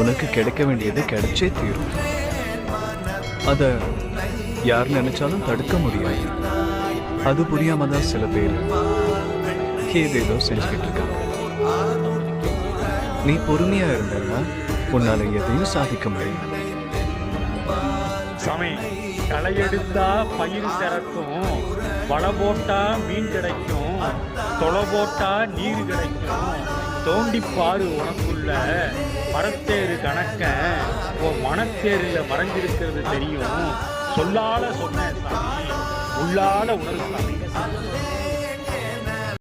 உனக்கு கிடைக்க வேண்டியது கிடைச்சே தீரும். அத யார் நினைச்சாலும் தடுக்க முடியாது. அது புரியாம தான் சில பேர் ஏதேதோ செஞ்சுக்கிட்டு இருக்காங்க. நீ பொறுமையா இருந்தன்னா உன்னால எதையும் சாதிக்க முடியும். சாமி களையெடுத்தா பயிர் சிறக்கும் வலை போட்டா மீன் கிடைக்கும் தொலை போட்டா நீர் கிடைக்கும் தோண்டி பாரு உனக்குள்ள மரத்தேரு கணக்க உன் மனத்தேருல மறைஞ்சிருக்கிறது தெரியும். சொல்லால சொன்னேன் சாமி உள்ளால உணர்வு சாமி.